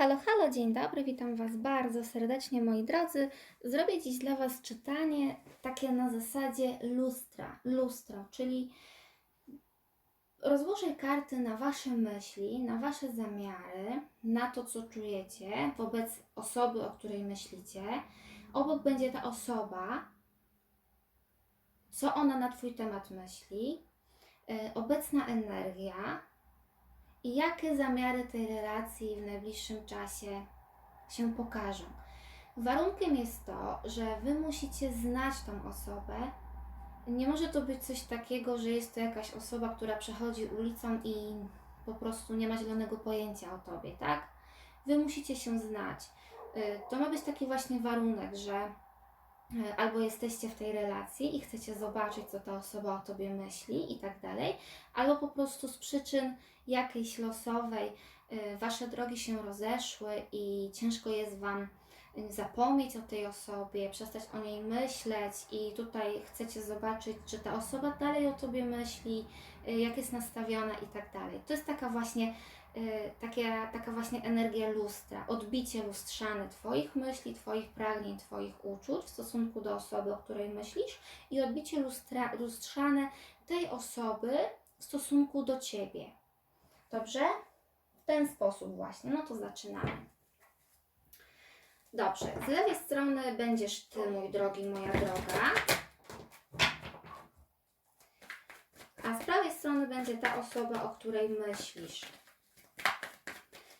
Halo, halo, dzień dobry, witam Was bardzo serdecznie, moi drodzy. Zrobię dziś dla Was czytanie takie na zasadzie lustra. Lustro, czyli rozłożę karty na Wasze myśli, na Wasze zamiary, na to, co czujecie wobec osoby, o której myślicie. Obok będzie ta osoba, co ona na Twój temat myśli, e, obecna energia, i jakie zamiary tej relacji w najbliższym czasie się pokażą. Warunkiem jest to, że Wy musicie znać tą osobę. Nie może to być coś takiego, że jest to jakaś osoba, która przechodzi ulicą i po prostu nie ma zielonego pojęcia o Tobie, tak? Wy musicie się znać. Y, To ma być taki właśnie warunek, że albo jesteście w tej relacji i chcecie zobaczyć, co ta osoba o Tobie myśli i tak dalej, albo po prostu z przyczyn jakiejś losowej y, wasze drogi się rozeszły i ciężko jest wam zapomnieć o tej osobie, przestać o niej myśleć i tutaj chcecie zobaczyć, czy ta osoba dalej o tobie myśli, y, jak jest nastawiona i tak dalej. To jest taka właśnie y, taka, taka właśnie energia lustra, odbicie lustrzane Twoich myśli, Twoich pragnień, Twoich uczuć w stosunku do osoby, o której myślisz i odbicie lustra, lustrzane tej osoby w stosunku do Ciebie. Dobrze? W ten sposób właśnie. No to zaczynamy. Dobrze. Z lewej strony będziesz Ty, mój drogi, moja droga. A z prawej strony będzie ta osoba, o której myślisz.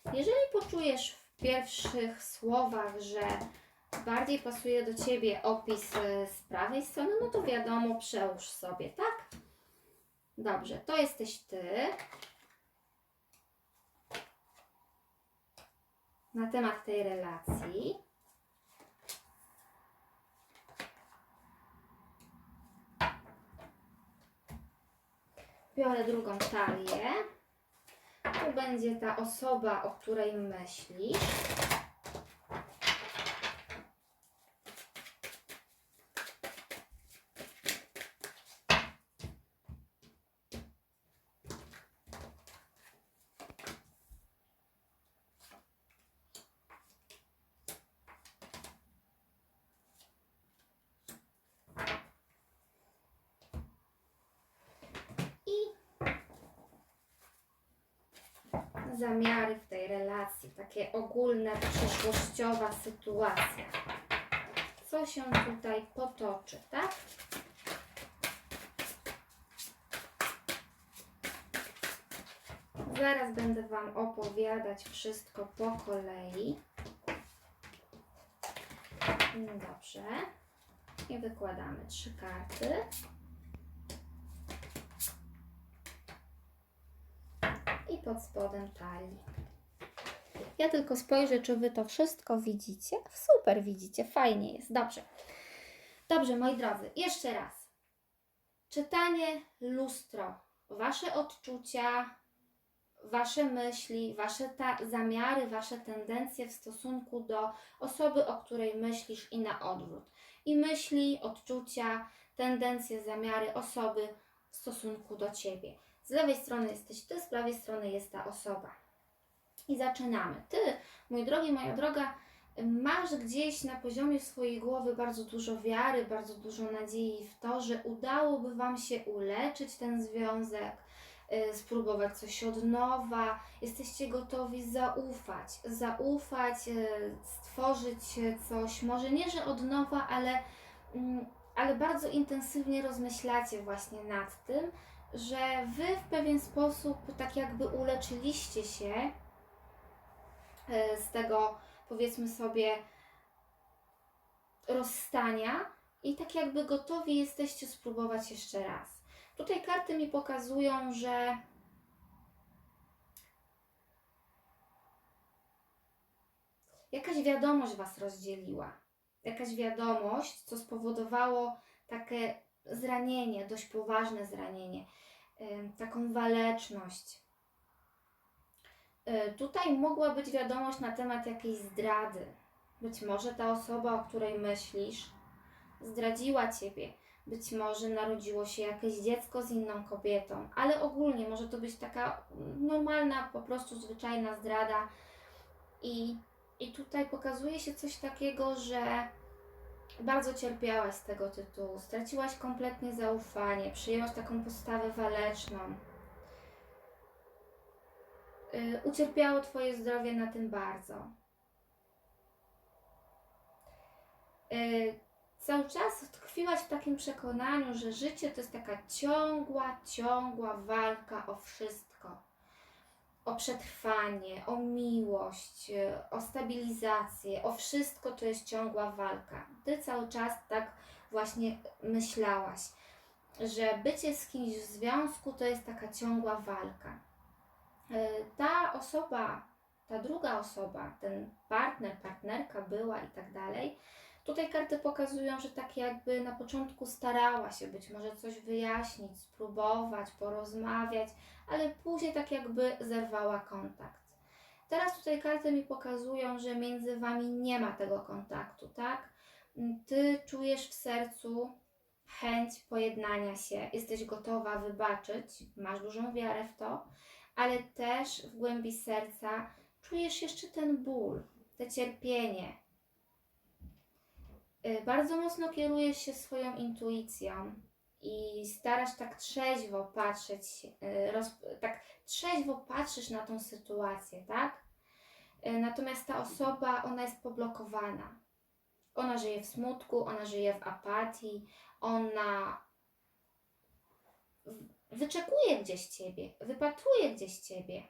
Jeżeli poczujesz w pierwszych słowach, że bardziej pasuje do Ciebie opis y, z prawej strony, no to wiadomo, przełóż sobie, tak? Dobrze, to jesteś Ty. na temat tej relacji. Biorę drugą talię. Będzie ta osoba, o której myślisz. i zamiary w tej relacji, takie ogólne, przyszłościowa sytuacja. Co się tutaj potoczy, tak? Zaraz będę Wam opowiadać wszystko po kolei. Dobrze. I wykładamy trzy karty. Pod spodem talii. Ja tylko spojrzę, czy Wy to wszystko widzicie. Super widzicie, fajnie jest, dobrze. Dobrze, moi drodzy, jeszcze raz. Czytanie lustro. Wasze odczucia, Wasze myśli, Wasze zamiary, Wasze tendencje w stosunku do osoby, o której myślisz i na odwrót. I myśli, odczucia, tendencje, zamiary osoby w stosunku do Ciebie. Z lewej strony jesteś Ty, z prawej strony jest ta osoba. I zaczynamy. Ty, mój drogi, moja droga, masz gdzieś na poziomie swojej głowy bardzo dużo wiary, bardzo dużo nadziei w to, że udałoby Wam się uleczyć ten związek, y, spróbować coś od nowa. Jesteście gotowi zaufać, zaufać, y, stworzyć coś, może nie, że od nowa, ale, mm, ale bardzo intensywnie rozmyślacie właśnie nad tym, że Wy w pewien sposób tak jakby uleczyliście się e, z tego, powiedzmy sobie, rozstania i tak jakby gotowi jesteście spróbować jeszcze raz. Tutaj karty mi pokazują, że jakaś wiadomość Was rozdzieliła. Jakaś wiadomość, co spowodowało takie zranienie, dość poważne zranienie, taką waleczność. Y, Tutaj mogła być wiadomość na temat jakiejś zdrady. Być może ta osoba, o której myślisz, zdradziła ciebie. Być może narodziło się jakieś dziecko z inną kobietą, ale ogólnie może to być taka normalna, po prostu zwyczajna zdrada. I, I tutaj pokazuje się coś takiego, że bardzo cierpiałaś z tego tytułu, straciłaś kompletnie zaufanie, przyjęłaś taką postawę waleczną. Y, ucierpiało Twoje zdrowie na tym bardzo. Y, cały czas tkwiłaś w takim przekonaniu, że życie to jest taka ciągła, ciągła walka o wszystko. O przetrwanie, o miłość, y, o stabilizację, o wszystko to jest ciągła walka. Ty cały czas tak właśnie myślałaś, że bycie z kimś w związku to jest taka ciągła walka. Y, Ta osoba, ta druga osoba, ten partner, partnerka była i tak dalej, Tutaj karty pokazują, że tak jakby na początku starała się być może coś wyjaśnić, spróbować, porozmawiać, ale później tak jakby zerwała kontakt. Teraz tutaj karty mi pokazują, że między wami nie ma tego kontaktu, tak? Ty czujesz w sercu chęć pojednania się, jesteś gotowa wybaczyć, masz dużą wiarę w to, ale też w głębi serca czujesz jeszcze ten ból, te cierpienie, bardzo mocno kierujesz się swoją intuicją i starasz tak trzeźwo patrzeć, y, roz, tak trzeźwo patrzysz na tą sytuację, tak? Y, Natomiast ta osoba, ona jest poblokowana. Ona żyje w smutku, ona żyje w apatii, ona wyczekuje gdzieś ciebie, wypatruje gdzieś ciebie.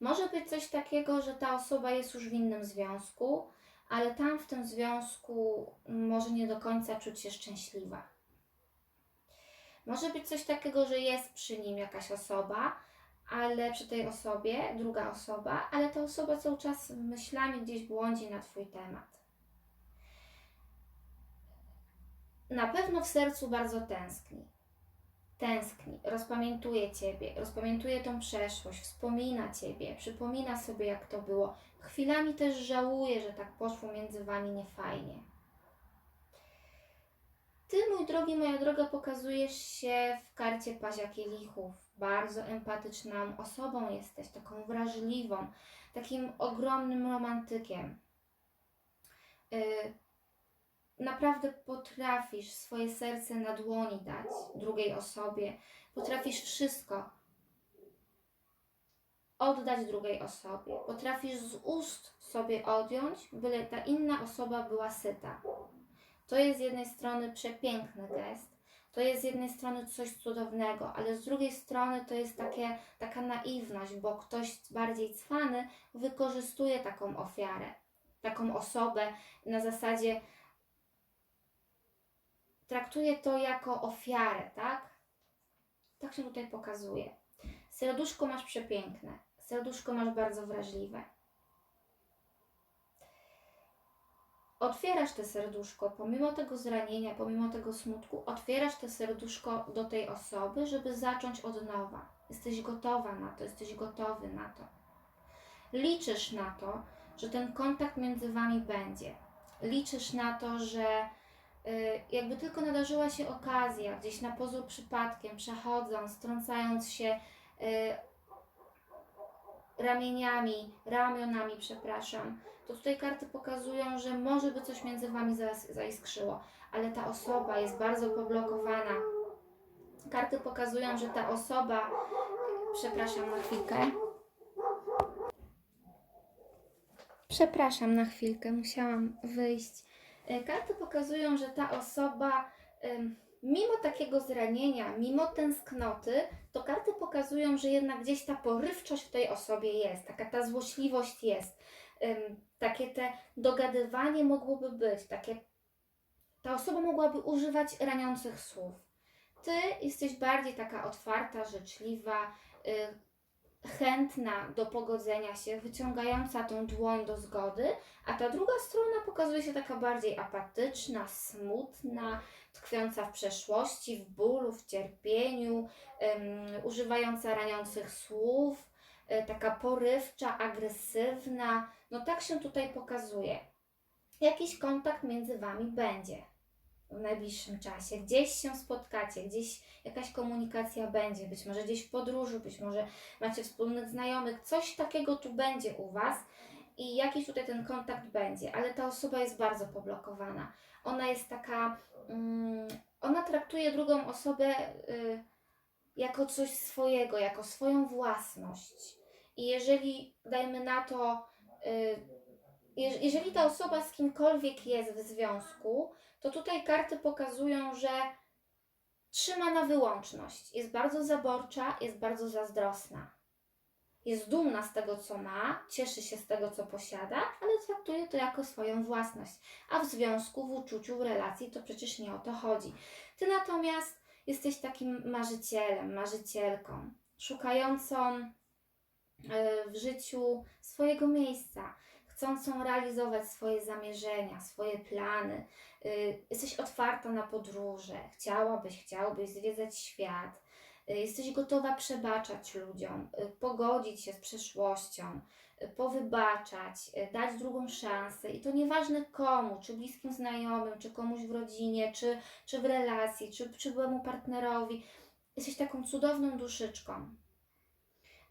Może być coś takiego, że ta osoba jest już w innym związku, ale tam w tym związku może nie do końca czuć się szczęśliwa. Może być coś takiego, że jest przy nim jakaś osoba, ale przy tej osobie, druga osoba, ale ta osoba cały czas myślami gdzieś błądzi na Twój temat. Na pewno w sercu bardzo tęskni. Tęskni, rozpamiętuje Ciebie, rozpamiętuje tą przeszłość, wspomina Ciebie, przypomina sobie, jak to było. Chwilami też żałuje, że tak poszło między Wami niefajnie. Ty, mój drogi, moja droga, pokazujesz się w karcie Pazia Kielichów. Bardzo empatyczną osobą jesteś, taką wrażliwą, takim ogromnym romantykiem. Y, naprawdę potrafisz swoje serce na dłoni dać drugiej osobie, potrafisz wszystko oddać drugiej osobie, potrafisz z ust sobie odjąć, byle ta inna osoba była syta. To jest z jednej strony przepiękny gest, to jest z jednej strony coś cudownego, ale z drugiej strony to jest takie, taka naiwność, bo ktoś bardziej cwany wykorzystuje taką ofiarę, taką osobę na zasadzie traktuje to jako ofiarę, tak? Tak się tutaj pokazuje. Serduszko masz przepiękne, serduszko masz bardzo wrażliwe. Otwierasz te serduszko, pomimo tego zranienia, pomimo tego smutku, otwierasz te serduszko do tej osoby, żeby zacząć od nowa. Jesteś gotowa na to, jesteś gotowy na to. Liczysz na to, że ten kontakt między wami będzie. Liczysz na to, że jakby tylko nadarzyła się okazja, gdzieś na pozór przypadkiem, przechodząc, strącając się y, ramieniami, ramionami, przepraszam, to tutaj karty pokazują, że może by coś między Wami zaiskrzyło, ale ta osoba jest bardzo poblokowana. Karty pokazują, że ta osoba, przepraszam na chwilkę. Przepraszam na chwilkę, musiałam wyjść. E, Karty pokazują, że ta osoba, mimo takiego zranienia, mimo tęsknoty, to karty pokazują, że jednak gdzieś ta porywczość w tej osobie jest, taka ta złośliwość jest, takie te dogadywanie mogłoby być, takie ta osoba mogłaby używać raniących słów. Ty jesteś bardziej taka otwarta, życzliwa, y, chętna do pogodzenia się, wyciągająca tą dłoń do zgody, a ta druga strona pokazuje się taka bardziej apatyczna, smutna, tkwiąca w przeszłości, w bólu, w cierpieniu, em, używająca raniących słów, y, taka porywcza, agresywna. No tak się tutaj pokazuje. Jakiś kontakt między Wami będzie. W najbliższym czasie. Gdzieś się spotkacie, gdzieś jakaś komunikacja będzie, być może gdzieś w podróży, być może macie wspólnych znajomych, coś takiego tu będzie u Was i jakiś tutaj ten kontakt będzie, ale ta osoba jest bardzo poblokowana. Ona jest taka, mm, ona traktuje drugą osobę y, jako coś swojego, jako swoją własność. I jeżeli, dajmy na to, y, jeż- jeżeli ta osoba z kimkolwiek jest w związku, to tutaj karty pokazują, że trzyma na wyłączność. Jest bardzo zaborcza, jest bardzo zazdrosna. Jest dumna z tego, co ma, cieszy się z tego, co posiada, ale traktuje to jako swoją własność. A w związku, w uczuciu, w relacji to przecież nie o to chodzi. Ty natomiast jesteś takim marzycielem, marzycielką, szukającą y, w życiu swojego miejsca, chcącą realizować swoje zamierzenia, swoje plany. Y, Jesteś otwarta na podróże, chciałabyś, chciałbyś zwiedzać świat. Y, Jesteś gotowa przebaczać ludziom, y, pogodzić się z przeszłością, powybaczać, dać drugą szansę. I to nieważne komu, czy bliskim znajomym, czy komuś w rodzinie, czy, czy w relacji, czy, czy byłemu partnerowi. Jesteś taką cudowną duszyczką.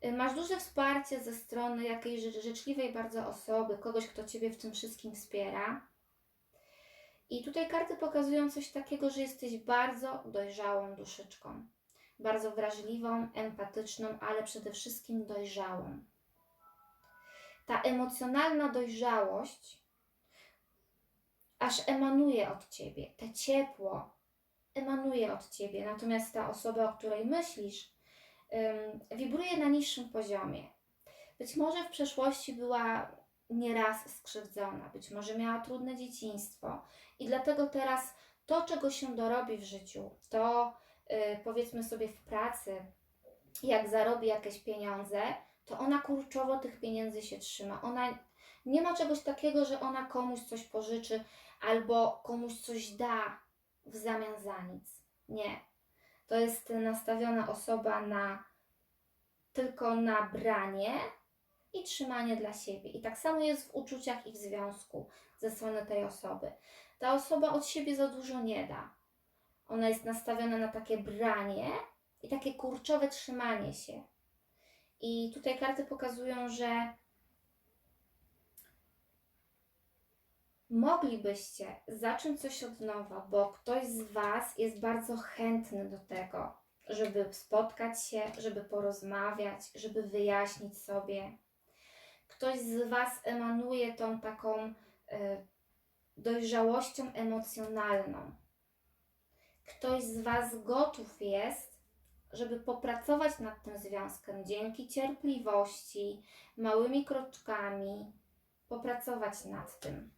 Y, Masz duże wsparcie ze strony jakiejś życz- życzliwej bardzo osoby, kogoś, kto Ciebie w tym wszystkim wspiera. I tutaj karty pokazują coś takiego, że jesteś bardzo dojrzałą duszyczką. Bardzo wrażliwą, empatyczną, ale przede wszystkim dojrzałą. Ta emocjonalna dojrzałość aż emanuje od Ciebie. Te ciepło emanuje od Ciebie. Natomiast ta osoba, o której myślisz, wibruje na niższym poziomie. Być może w przeszłości była nieraz skrzywdzona, być może miała trudne dzieciństwo i dlatego teraz to, czego się dorobi w życiu, to y, powiedzmy sobie w pracy, jak zarobi jakieś pieniądze, to ona kurczowo tych pieniędzy się trzyma. Ona nie ma czegoś takiego, że ona komuś coś pożyczy albo komuś coś da w zamian za nic. Nie. To jest nastawiona osoba na tylko na branie i trzymanie dla siebie. I tak samo jest w uczuciach i w związku ze strony tej osoby. Ta osoba od siebie za dużo nie da. Ona jest nastawiona na takie branie i takie kurczowe trzymanie się. I tutaj karty pokazują, że moglibyście zacząć coś od nowa, bo ktoś z Was jest bardzo chętny do tego, żeby spotkać się, żeby porozmawiać, żeby wyjaśnić sobie. Ktoś z Was emanuje tą taką y, dojrzałością emocjonalną. Ktoś z Was gotów jest, żeby popracować nad tym związkiem dzięki cierpliwości, małymi kroczkami, popracować nad tym.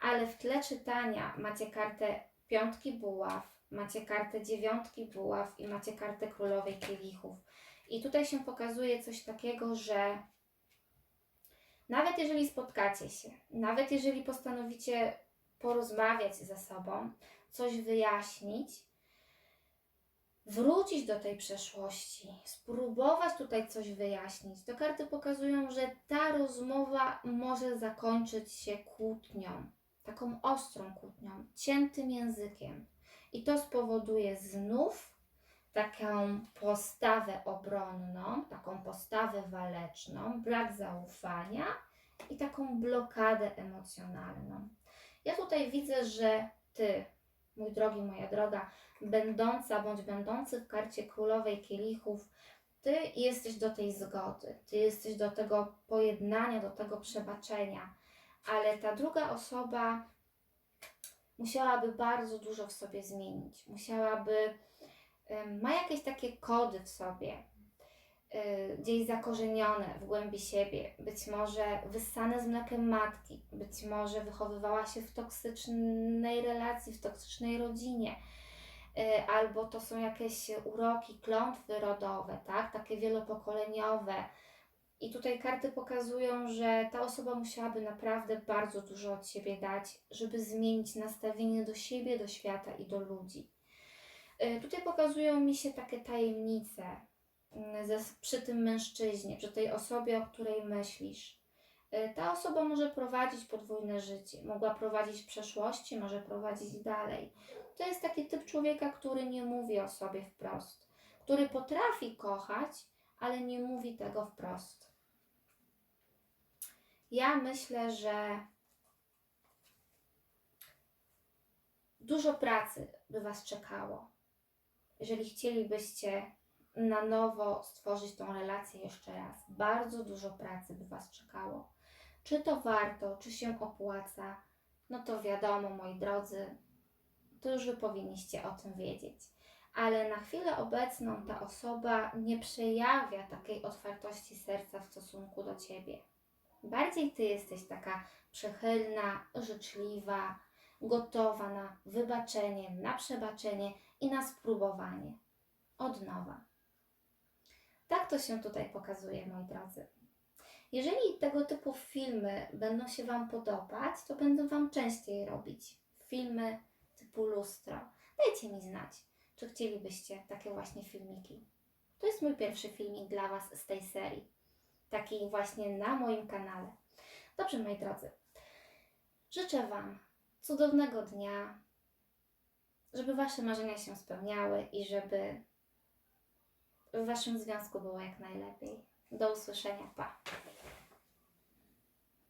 Ale w tle czytania macie kartę piątki buław, macie kartę dziewiątki buław i macie kartę królowej kielichów. I tutaj się pokazuje coś takiego, że nawet jeżeli spotkacie się, nawet jeżeli postanowicie porozmawiać ze sobą, coś wyjaśnić, wrócić do tej przeszłości, spróbować tutaj coś wyjaśnić, to karty pokazują, że ta rozmowa może zakończyć się kłótnią, taką ostrą kłótnią, ciętym językiem. I to spowoduje znów taką postawę obronną, taką postawę waleczną, brak zaufania i taką blokadę emocjonalną. Ja tutaj widzę, że ty, mój drogi, moja droga, będąca bądź będący w karcie królowej kielichów, ty jesteś do tej zgody, ty jesteś do tego pojednania, do tego przebaczenia, ale ta druga osoba musiałaby bardzo dużo w sobie zmienić. Musiałaby, ma jakieś takie kody w sobie, y, gdzieś zakorzenione w głębi siebie, być może wyssane z mlekiem matki, być może wychowywała się w toksycznej relacji, w toksycznej rodzinie, y, albo to są jakieś uroki, klątwy rodowe, tak, takie wielopokoleniowe. I tutaj karty pokazują, że ta osoba musiałaby naprawdę bardzo dużo od siebie dać, żeby zmienić nastawienie do siebie, do świata i do ludzi. Y, Tutaj pokazują mi się takie tajemnice mm, przy tym mężczyźnie, przy tej osobie, o której myślisz. Y, Ta osoba może prowadzić podwójne życie, mogła prowadzić w przeszłości, może prowadzić dalej. To jest taki typ człowieka, który nie mówi o sobie wprost, który potrafi kochać, ale nie mówi tego wprost. Ja myślę, że dużo pracy by Was czekało, jeżeli chcielibyście na nowo stworzyć tą relację jeszcze raz. Bardzo dużo pracy by Was czekało. Czy to warto, czy się opłaca? No to wiadomo, moi drodzy, to już Wy powinniście o tym wiedzieć. Ale na chwilę obecną ta osoba nie przejawia takiej otwartości serca w stosunku do Ciebie. Bardziej Ty jesteś taka przychylna, życzliwa, gotowa na wybaczenie, na przebaczenie i na spróbowanie. Od nowa. Tak to się tutaj pokazuje, moi drodzy. Jeżeli tego typu filmy będą się Wam podobać, to będę Wam częściej robić filmy typu lustro. Dajcie mi znać, czy chcielibyście takie właśnie filmiki. To jest mój pierwszy filmik dla Was z tej serii. Taki właśnie na moim kanale. Dobrze, moi drodzy. Życzę Wam cudownego dnia, żeby Wasze marzenia się spełniały i żeby w Waszym związku było jak najlepiej. Do usłyszenia. Pa!